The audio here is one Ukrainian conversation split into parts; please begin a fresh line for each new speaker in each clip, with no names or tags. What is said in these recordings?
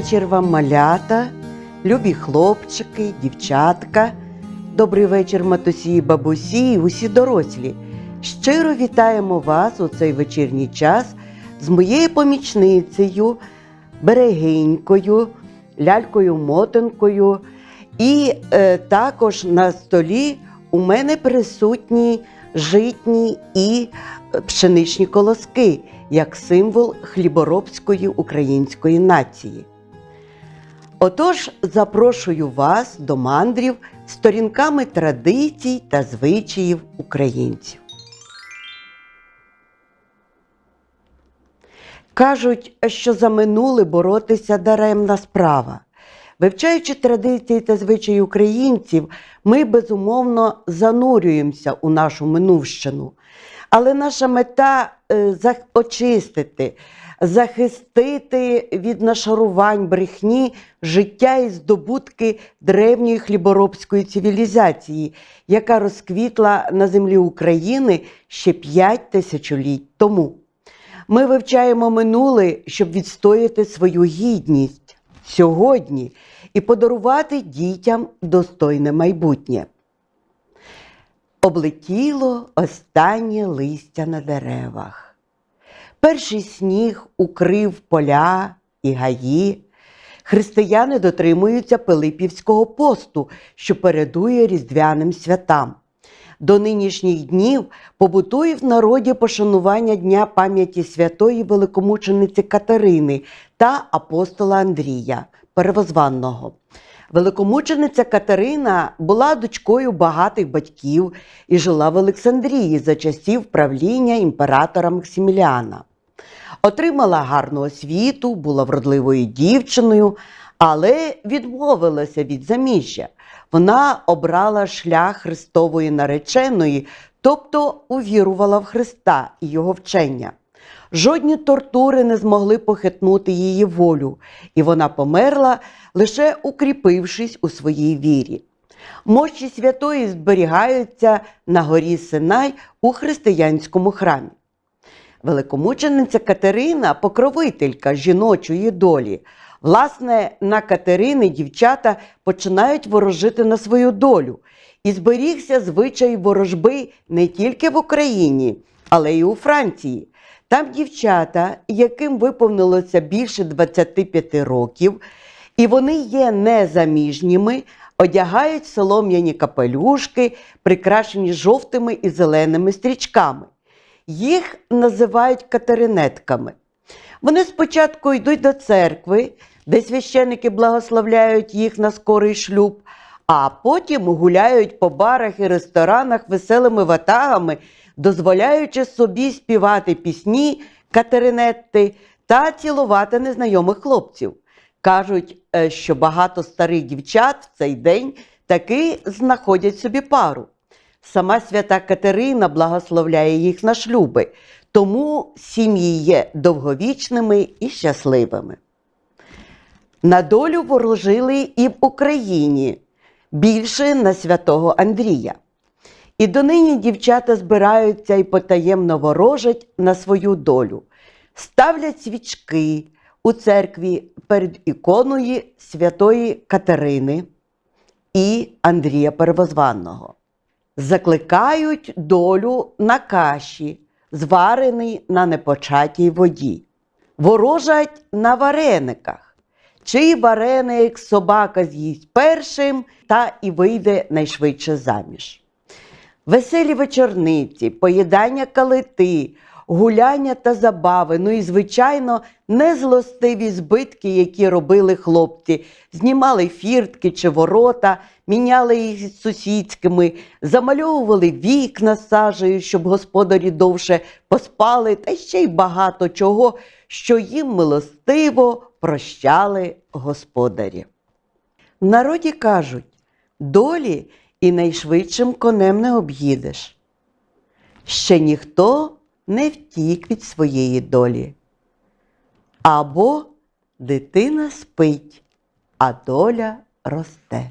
Вечір вам, малята, любі хлопчики, дівчатка. Добрий вечір, матусі бабусі, і усі дорослі. Щиро вітаємо вас у цей вечірній час з моєю помічницею, берегинькою, лялькою-мотанкою. І е, також на столі у мене присутні житні і пшеничні колоски як символ хліборобської української нації. Отож, запрошую вас до мандрів сторінками традицій та звичаїв українців. Кажуть, що за минуле боротися даремна справа. Вивчаючи традиції та звичаї українців, ми безумовно занурюємося у нашу минувщину. Але наша мета е, очистити, захистити від нашарувань брехні життя і здобутки древньої хліборобської цивілізації, яка розквітла на землі України ще 5 тисячоліть тому. Ми вивчаємо минуле, щоб відстояти свою гідність сьогодні і подарувати дітям достойне майбутнє. Облетіло останнє листя на деревах. Перший сніг укрив поля і гаї. Християни дотримуються Пилипівського посту, що передує різдвяним святам. До нинішніх днів побутує в народі пошанування Дня пам'яті святої великомучениці Катерини та апостола Андрія, первозванного. Великомучениця Катерина була дочкою багатих батьків і жила в Олександрії за часів правління імператора Максиміліана. Отримала гарну освіту, була вродливою дівчиною, але відмовилася від заміжжя. Вона обрала шлях Христової нареченої, тобто увірувала в Христа і його вчення. Жодні тортури не змогли похитнути її волю, і вона померла, лише укріпившись у своїй вірі. Мощі святої зберігаються на горі Синай у християнському храмі. Великомучениця Катерина покровителька жіночої долі. Власне, на Катерини дівчата починають ворожити на свою долю. І зберігся звичай ворожби не тільки в Україні, але й у Франції. Там дівчата, яким виповнилося більше 25 років, і вони є незаміжніми, одягають солом'яні капелюшки, прикрашені жовтими і зеленими стрічками. Їх називають катеринетками. Вони спочатку йдуть до церкви, де священники благословляють їх на скорий шлюб, а потім гуляють по барах і ресторанах веселими ватагами, дозволяючи собі співати пісні катеринетти та цілувати незнайомих хлопців. Кажуть, е, що багато старих дівчат в цей день таки знаходять собі пару. Сама свята Катерина благословляє їх на шлюби, тому сім'ї є довговічними і щасливими. На долю ворожили і в Україні, більше на святого Андрія. І донині дівчата збираються і потаємно ворожать на свою долю, ставлять свічки у церкві перед іконою святої Катерини і Андрія Первозванного. Закликають долю на каші, звареній на непочатій воді, ворожать на варениках. Чий вареник собака з'їсть першим та і вийде найшвидше заміж. Веселі вечорниці, поїдання калити, гуляння та забави, ну і, звичайно, незлостиві збитки, які робили хлопці, знімали фіртки чи ворота, міняли їх із сусідськими, замальовували вікна сажею, щоб господарі довше поспали, та ще й багато чого, що їм милостиво прощали господарі. В народі кажуть, долі і найшвидшим конем не об'їдеш. Ще ніхто не втік від своєї долі. Або дитина спить, а доля росте.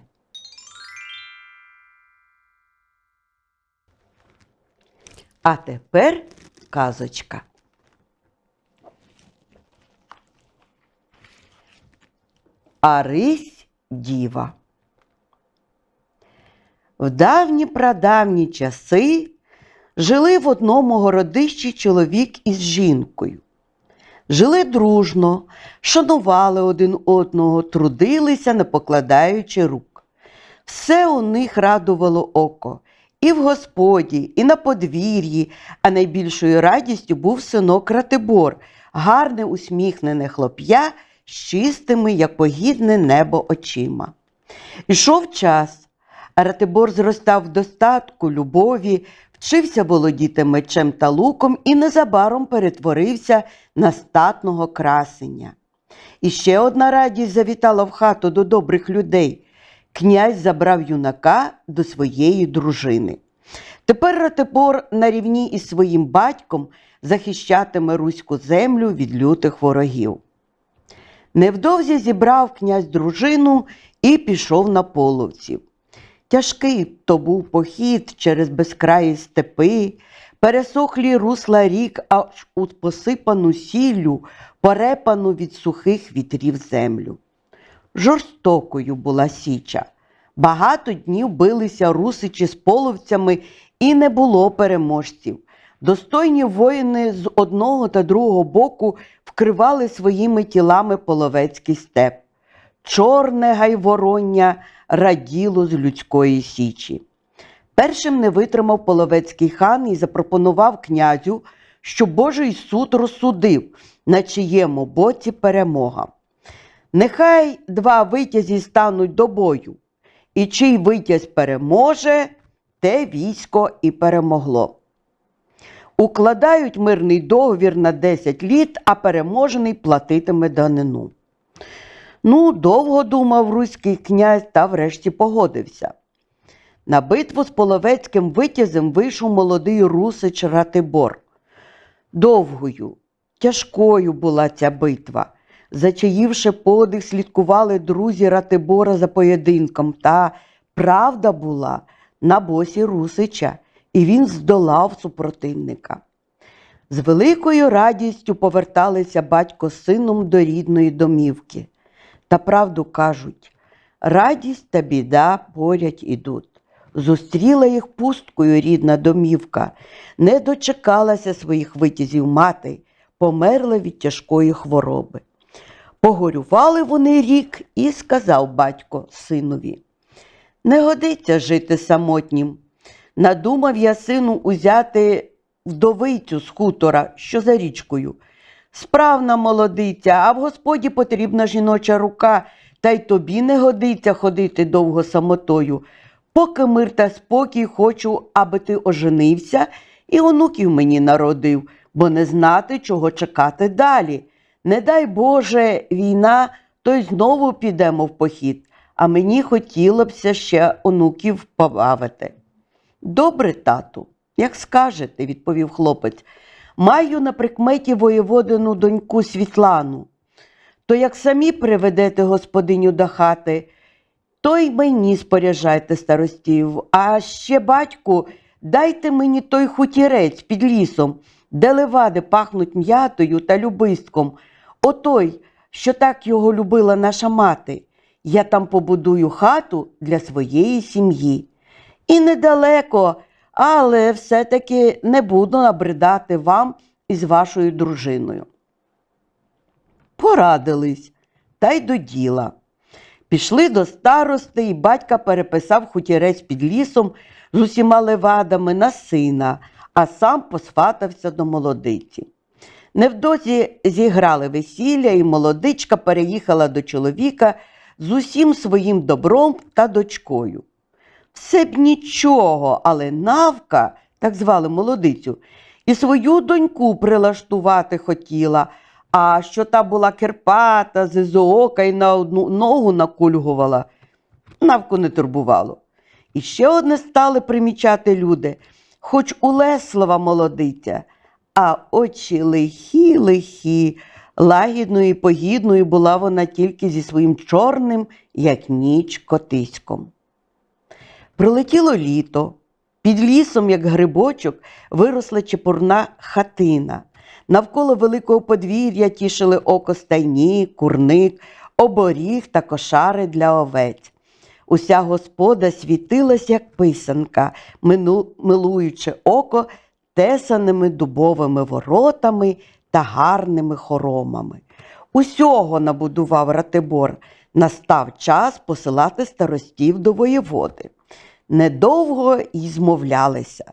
А тепер казочка. а рись діва. В давні прадавні часи жили в одному городищі чоловік із жінкою. Жили дружно, шанували один одного, трудилися, не покладаючи рук. Все у них радувало око. І в господі, і на подвір'ї, а найбільшою радістю був синок Ратибор, гарне усміхнене хлоп'я з чистими, як погідне небо очима. Ішов час, а Ратибор зростав в достатку, любові, вчився володіти мечем та луком і незабаром перетворився на статного красення. І ще одна радість завітала в хату до добрих людей. Князь забрав юнака до своєї дружини. Тепер Ратибор на рівні із своїм батьком захищатиме руську землю від лютих ворогів. Невдовзі зібрав князь дружину і пішов на половців. Тяжкий то був похід через безкраї степи, пересохлі русла рік, аж у посипану сіллю, порепану від сухих вітрів землю. Жорстокою була січа. Багато днів билися русичі з половцями, і не було переможців. Достойні воїни з одного та другого боку вкривали своїми тілами половецький степ. Чорне гайвороння раділо з людської січі. Першим не витримав половецький хан і запропонував князю, що Божий суд розсудив, на чиєму боці перемога. Нехай два витязі стануть до бою, і чий витязь переможе, те військо і перемогло. Укладають мирний договір на 10 літ, а переможений платитиме данину. Ну, довго думав руський князь та врешті погодився. На битву з половецьким витязем вийшов молодий русич Ратибор. Довгою, тяжкою була ця битва. Зачаївши подих, слідкували друзі Ратибора за поєдинком, та правда була на босі Русича, і він здолав супротивника. З великою радістю поверталися батько з сином до рідної домівки. Та правду кажуть, радість та біда поряд ідуть. Зустріла їх пусткою рідна домівка, не дочекалася своїх витязів мати, померла від тяжкої хвороби. Погорювали вони рік і сказав батько синові. Не годиться жити самотнім. Надумав я сину узяти вдовицю з хутора, що за річкою. Справна молодиця, а в господі потрібна жіноча рука, та й тобі не годиться ходити довго самотою. Поки мир та спокій хочу, аби ти оженився і онуків мені народив, бо не знати, чого чекати далі. Не дай Боже, війна, то й знову підемо в похід, а мені хотілося б ще онуків побавити. Добре, тату, як скажете, відповів хлопець. Маю на прикметі воєводину доньку Світлану. То як самі приведете господиню до хати, то й мені споряджайте старостів. А ще, батьку, дайте мені той хутірець під лісом, де левади пахнуть м'ятою та любистком. Отой, що так його любила наша мати. Я там побудую хату для своєї сім'ї. І недалеко, але все-таки не буду набридати вам із вашою дружиною. Порадились та й до діла. Пішли до старости, і батька переписав хутірець під лісом з усіма левадами на сина, а сам посватався до молодиці. Невдовзі зіграли весілля, і молодичка переїхала до чоловіка з усім своїм добром та дочкою. Все б нічого, але навка, так звали молодицю, і свою доньку прилаштувати хотіла, а що та була кирпата, зизоока і на одну ногу накульгувала, навку не турбувало. І ще одне стали примічати люди, хоч улеслива молодиця, а очі лихі, лихі, лагідною і погідною була вона тільки зі своїм чорним, як ніч, котиськом. Прилетіло літо. Під лісом, як грибочок, виросла чепурна хатина. Навколо великого подвір'я тішили око стайні, курник, оборіг та кошари для овець. Уся господа світилась, як писанка, милуючи око тесаними дубовими воротами та гарними хоромами. Усього набудував Ратибор. Настав час посилати старостів до воєводи. Недовго й змовлялися.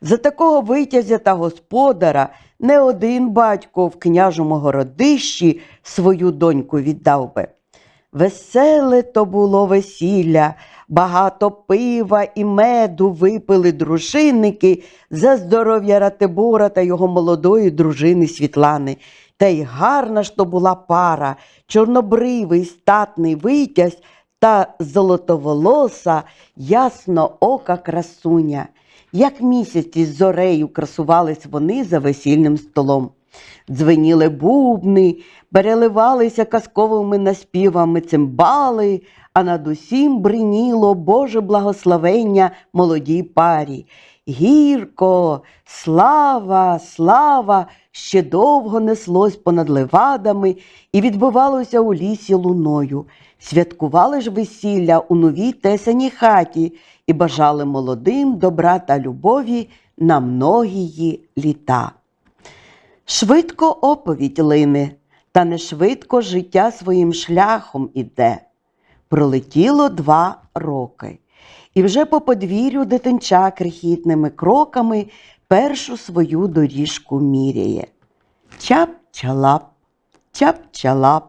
За такого витязя та господара не один батько в княжому городищі свою доньку віддав би. Веселе то було весілля, багато пива і меду випили дружинники за здоров'я Ратибора та його молодої дружини Світлани. Та й гарна ж то була пара, чорнобривий статний витязь та золотоволоса, ясно ока красуня. Як місяць із зорею красувались вони за весільним столом. Дзвеніли бубни, переливалися казковими наспівами цимбали, а над усім бриніло Боже благословення молодій парі. Гірко, слава, слава, ще довго неслось понад левадами і відбивалося у лісі луною. Святкували ж весілля у новій тесаній хаті і бажали молодим добра та любові на многії літа. Швидко оповідь лине, та не швидко життя своїм шляхом іде. Пролетіло два роки, і вже по подвір'ю дитинча крихітними кроками першу свою доріжку міряє. Чап-чалап, чап-чалап,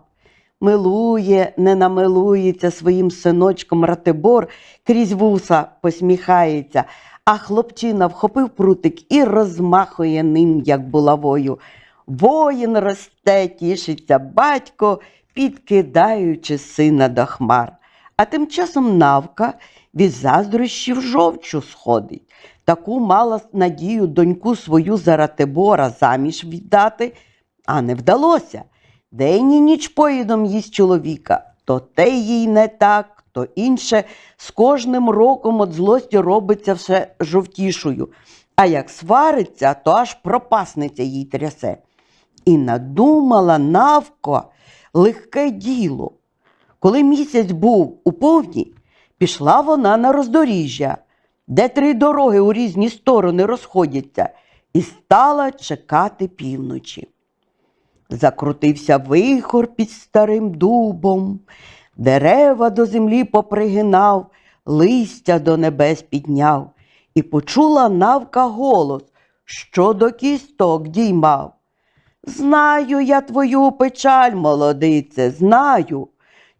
милує, не намилується своїм синочком Ратибор, крізь вуса посміхається, а хлопчина вхопив прутик і розмахує ним, як булавою. Воїн росте, тішиться батько, підкидаючи сина до хмар. А тим часом навка від заздрощів жовчу сходить. Таку мала надію доньку свою за Ратибора заміж віддати, а не вдалося. День і ніч поїдом їсть чоловіка, то те їй не так, то інше. З кожним роком от злості робиться все жовтішою. А як свариться, то аж пропасниця їй трясе. І надумала навко легке діло. Коли місяць був у повні, пішла вона на роздоріжжя, де три дороги у різні сторони розходяться, і стала чекати півночі. Закрутився вихор під старим дубом, дерева до землі попригинав, листя до небес підняв, і почула навка голос, що до кісток діймав. Знаю я твою печаль, молодице, знаю.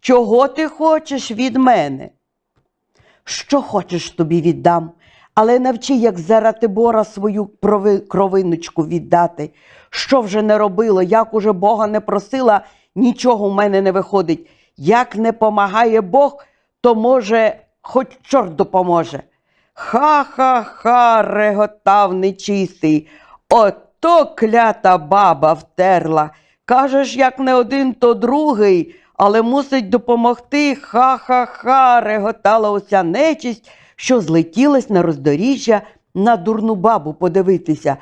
Чого ти хочеш від мене? Що хочеш тобі віддам, але навчи, як за Ратибора свою кровиночку віддати. Що вже не робила, як уже Бога не просила, нічого в мене не виходить. Як не помагає Бог, то може, хоч чорт допоможе. Ха-ха-ха, реготав нечистий. Ото клята баба втерла. Кажеш, як не один, то другий, але мусить допомогти. Ха-ха-ха, реготала уся нечисть, що злетілась на роздоріжжя на дурну бабу подивитися.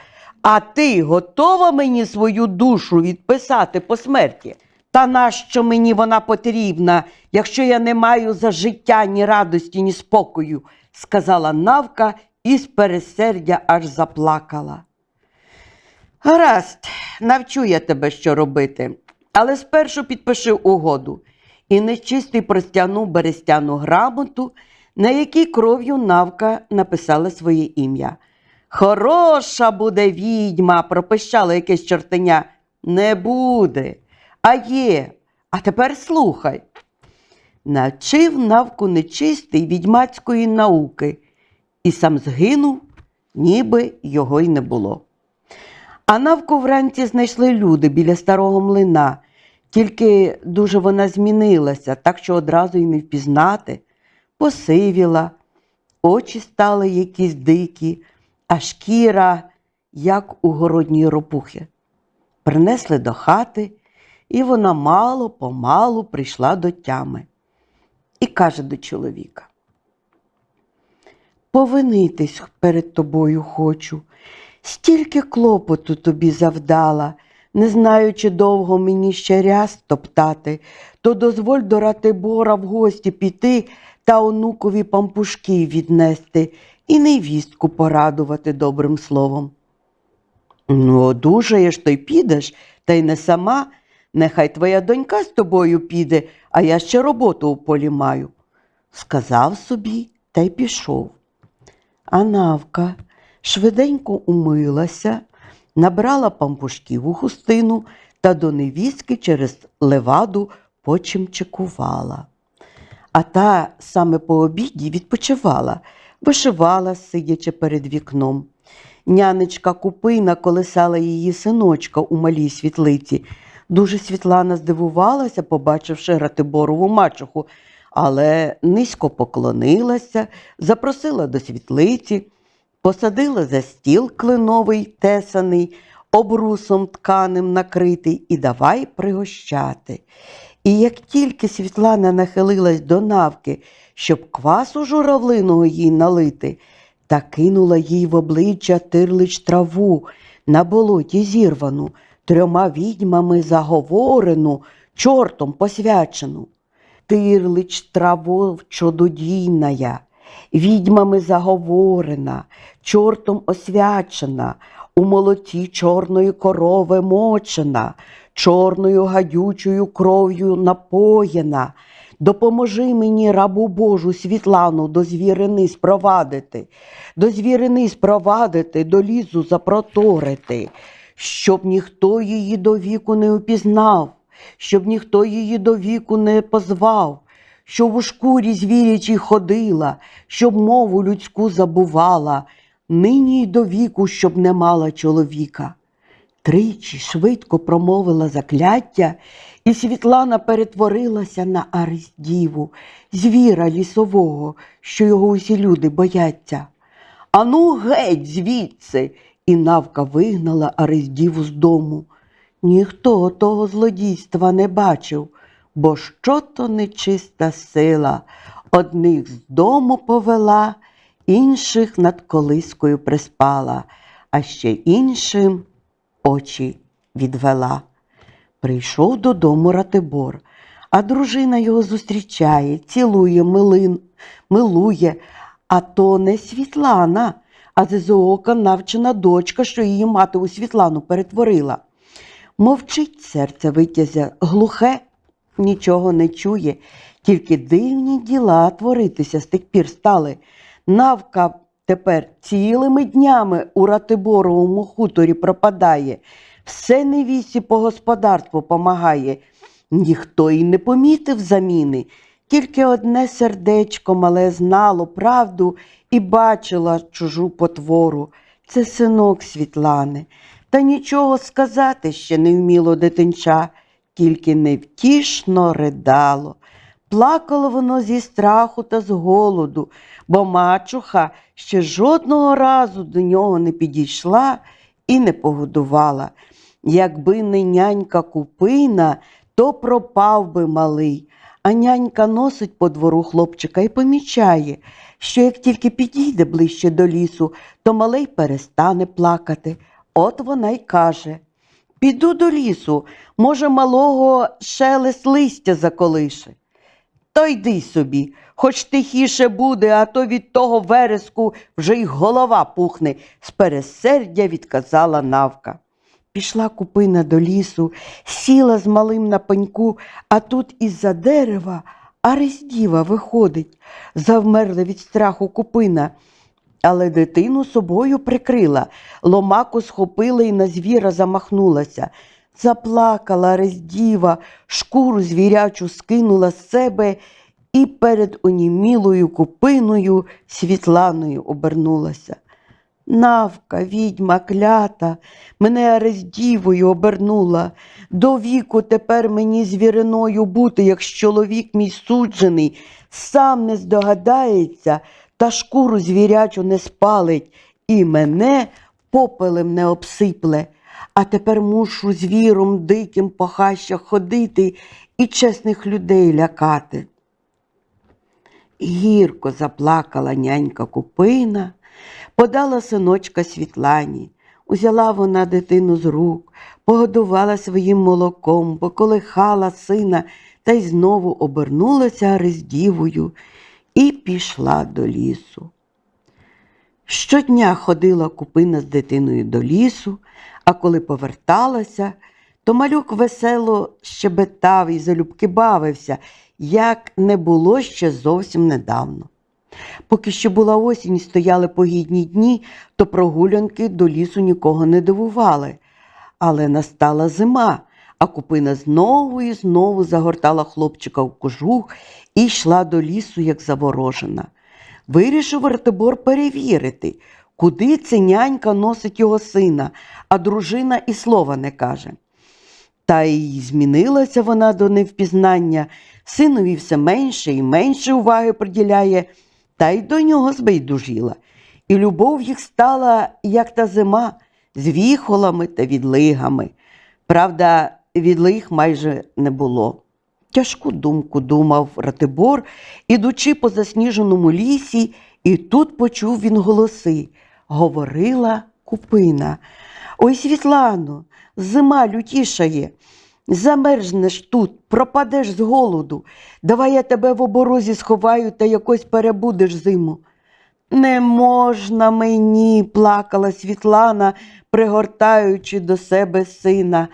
А ти готова мені свою душу відписати по смерті? Та нащо мені вона потрібна, якщо я не маю за життя ні радості, ні спокою, сказала навка і з пересердя аж заплакала. Гаразд, навчу я тебе, що робити, але спершу підпиши угоду. І нечистий простягнув берестяну грамоту, на якій кров'ю навка написала своє ім'я. Хороша буде відьма, пропищало якесь чортеня. Не буде, а є. А тепер слухай. Навчив навку нечистий відьмацької науки, і сам згинув, ніби його й не було. А навку вранці знайшли люди біля старого млина, тільки дуже вона змінилася, так що одразу й не впізнати. Посивіла, очі стали якісь дикі, а шкіра, як у городній ропухи. Принесли до хати, і вона мало помалу прийшла до тями і каже до чоловіка. Повинитись перед тобою хочу, стільки клопоту тобі завдала, Не знаю, чи довго мені ще ряс топтати, то дозволь до Ратибора в гості піти та онукові пампушки віднести і невістку порадувати добрим словом. Ну, одужаєш, то й підеш, та й не сама. Нехай твоя донька з тобою піде, а я ще роботу у полі маю. Сказав собі та й пішов. А Навка швиденько умилася, набрала пампушків у хустину та до невістки через леваду почимчикувала. А та саме по обіді відпочивала, вишивала, сидячи перед вікном. Нянечка Купина колисала її синочка у малій світлиці. Дуже Світлана здивувалася, побачивши Ратиборову мачуху, але низько поклонилася, запросила до світлиці, посадила за стіл клиновий тесаний, обрусом тканим накритий і давай пригощати. І як тільки Світлана нахилилась до навки, щоб квасу журавлиного їй налити, та кинула їй в обличчя тирлич траву на болоті зірвану, трьома відьмами заговорену, чортом посвячену. Тирлич траво чудодійная, відьмами заговорена, чортом освячена, у молоті чорної корови мочена, чорною гадючою кров'ю напоєна. Допоможи мені, рабу Божу, Світлану, до звірини спровадити, до звірини спровадити, до лісу запроторити, щоб ніхто її до віку не упізнав, щоб ніхто її до віку не позвав, щоб у шкурі звірячій ходила, щоб мову людську забувала, нині й до віку, щоб не мала чоловіка. Тричі швидко промовила закляття, і Світлана перетворилася на Ариздіву, звіра лісового, що його усі люди бояться. Ану, геть звідси. І навка вигнала Ариздіву з дому. Ніхто того злодійства не бачив, бо що то нечиста сила. Одних з дому повела, інших над колискою приспала, а ще іншим очі відвела. Прийшов додому Ратибор, а дружина його зустрічає, цілує, милин, милує, а то не Світлана, а зизоока навчена дочка, що її мати у Світлану перетворила. Мовчить серце витязя, глухе, нічого не чує, тільки дивні діла творитися з тих пір стали. Навка тепер цілими днями у Ратиборовому хуторі пропадає, все невісі по господарству помагає. Ніхто й не помітив заміни, тільки одне сердечко мале знало правду і бачила чужу потвору. Це синок Світлани. Та нічого сказати ще не вміло дитинча, тільки невтішно ридало. Плакало воно зі страху та з голоду, бо мачуха ще жодного разу до нього не підійшла і не погодувала. Якби не нянька купина, то пропав би малий. А нянька носить по двору хлопчика і помічає, що як тільки підійде ближче до лісу, то малий перестане плакати. От вона й каже Піду до лісу, може, малого шелест листя заколише. То йди собі, хоч тихіше буде, а то від того вереску вже й голова пухне, з пересердя відказала навка. Пішла купина до лісу, сіла з малим на пеньку, а тут із-за дерева Арездіва виходить, завмерла від страху купина. Але дитину собою прикрила, ломаку схопила і на звіра замахнулася. Заплакала Арездіва, шкуру звірячу скинула з себе і перед онімілою купиною Світланою обернулася. Навка, відьма, клята, мене Арездівою обернула. До віку тепер мені звіриною бути, як чоловік мій суджений, сам не здогадається та шкуру звірячу не спалить, і мене попелем не обсипле. А тепер мушу звіром диким по хащах ходити і чесних людей лякати. Гірко заплакала нянька купина, подала синочка Світлані. Узяла вона дитину з рук, погодувала своїм молоком, поколихала сина та й знову обернулася Арездівою і пішла до лісу. Щодня ходила купина з дитиною до лісу, а коли поверталася, то малюк весело щебетав і залюбки бавився, як не було ще зовсім недавно. Поки ще була осінь і стояли погідні дні, то прогулянки до лісу нікого не дивували. Але настала зима, а купина знову і знову загортала хлопчика в кожух і йшла до лісу, як заворожена. Вирішив Ратибор перевірити, куди це нянька носить його сина, а дружина і слова не каже. Та й змінилася вона до невпізнання, синові все менше і менше уваги приділяє, та й до нього збайдужіла. І любов їх стала, як та зима, з віхолами та відлигами. Правда, відлиг майже не було. Тяжку думку думав Ратибор, ідучи по засніженому лісі, і тут почув він голоси. Говорила купина. Ой, Світлано, зима лютішає. Замерзнеш тут, пропадеш з голоду. Давай я тебе в оборозі сховаю та якось перебудеш зиму. Не можна мені, плакала Світлана, пригортаючи до себе сина.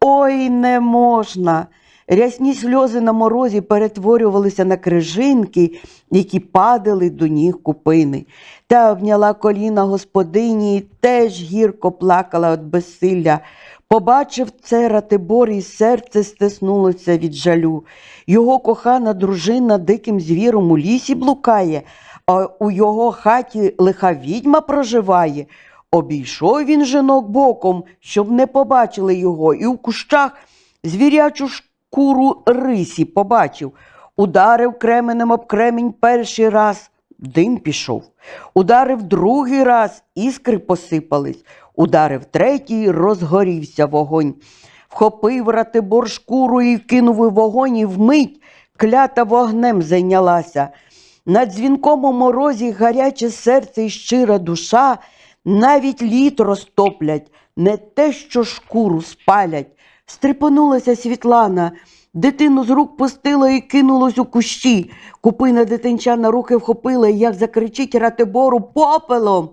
Ой, не можна. Рясні сльози на морозі перетворювалися на крижинки, які падали до ніг купини. Та обняла коліна господині і теж гірко плакала від безсилля. Побачив це Ратибор, і серце стиснулося від жалю. Його кохана дружина диким звіром у лісі блукає, а у його хаті лиха відьма проживає. Обійшов він жінок боком, щоб не побачили його, і в кущах звірячу шкуру рисі побачив. Ударив кременем об кремінь перший раз, дим пішов. Ударив другий раз, іскри посипались. Ударив третій, розгорівся вогонь. Вхопив Ратибор шкуру і кинув у вогонь, і вмить клята вогнем зайнялася. На дзвінкому морозі гаряче серце і щира душа навіть лід розтоплять, не те, що шкуру спалять. Стрепенулася Світлана, дитину з рук пустила і кинулась у кущі. Купина дитинча на руки вхопила, і як закричить Ратибору попелом,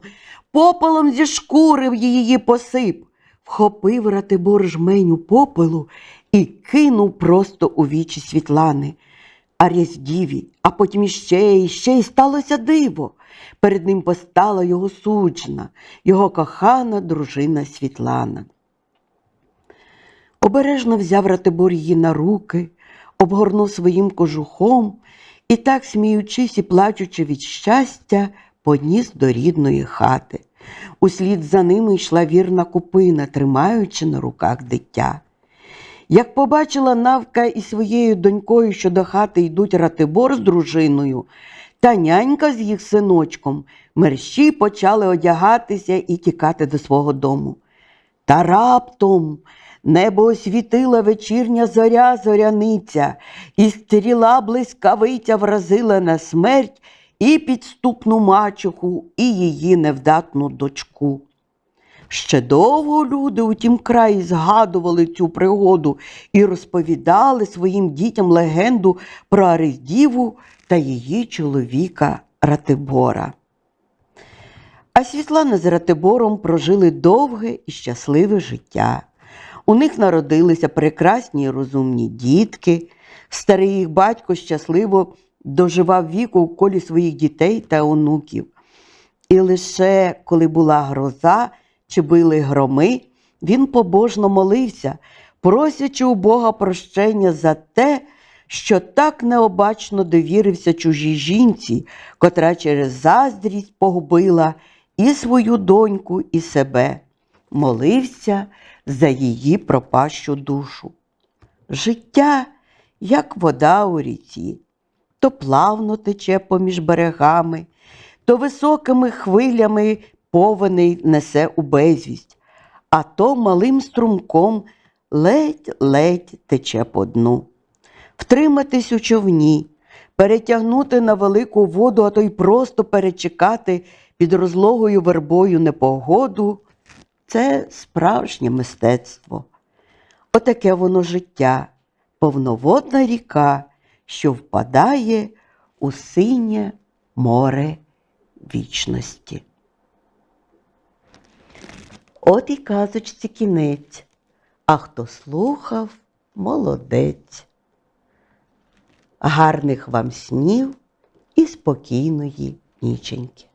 попелом зі шкури її посип. Вхопив Ратибор жменю попелу і кинув просто у вічі Світлани. А ряздіві, а потім іще, і сталося диво. Перед ним постала його суджена, його кохана дружина Світлана. Обережно взяв Ратибор її на руки, обгорнув своїм кожухом і так, сміючись і плачучи від щастя, поніс до рідної хати. Услід за ними йшла вірна купина, тримаючи на руках дитя. Як побачила Навка із своєю донькою, що до хати йдуть Ратибор з дружиною, та нянька з їх синочком, мерщі почали одягатися і тікати до свого дому. Та раптом небо освітила вечірня зоря зоряниця, і стріла блискавиця вразила на смерть і підступну мачуху, і її невдатну дочку. Ще довго люди у тім краї згадували цю пригоду і розповідали своїм дітям легенду про Арездіву та її чоловіка Ратибора. А Світлана з Ратибором прожили довге і щасливе життя. У них народилися прекрасні і розумні дітки. Старий їх батько щасливо доживав віку в колі своїх дітей та онуків. І лише коли була гроза чи били громи, він побожно молився, просячи у Бога прощення за те, що так необачно довірився чужій жінці, котра через заздрість погубила і свою доньку, і себе, молився за її пропащу душу. Життя, як вода у ріці, то плавно тече поміж берегами, то високими хвилями повений несе у безвість, а то малим струмком ледь-ледь тече по дну. Втриматись у човні, перетягнути на велику воду, а то й просто перечекати під розлогою вербою непогоду це справжнє мистецтво. Отаке воно життя, повноводна ріка, що впадає у синє море вічності. От і казочці кінець, а хто слухав, молодець. Гарних вам снів і спокійної ніченьки.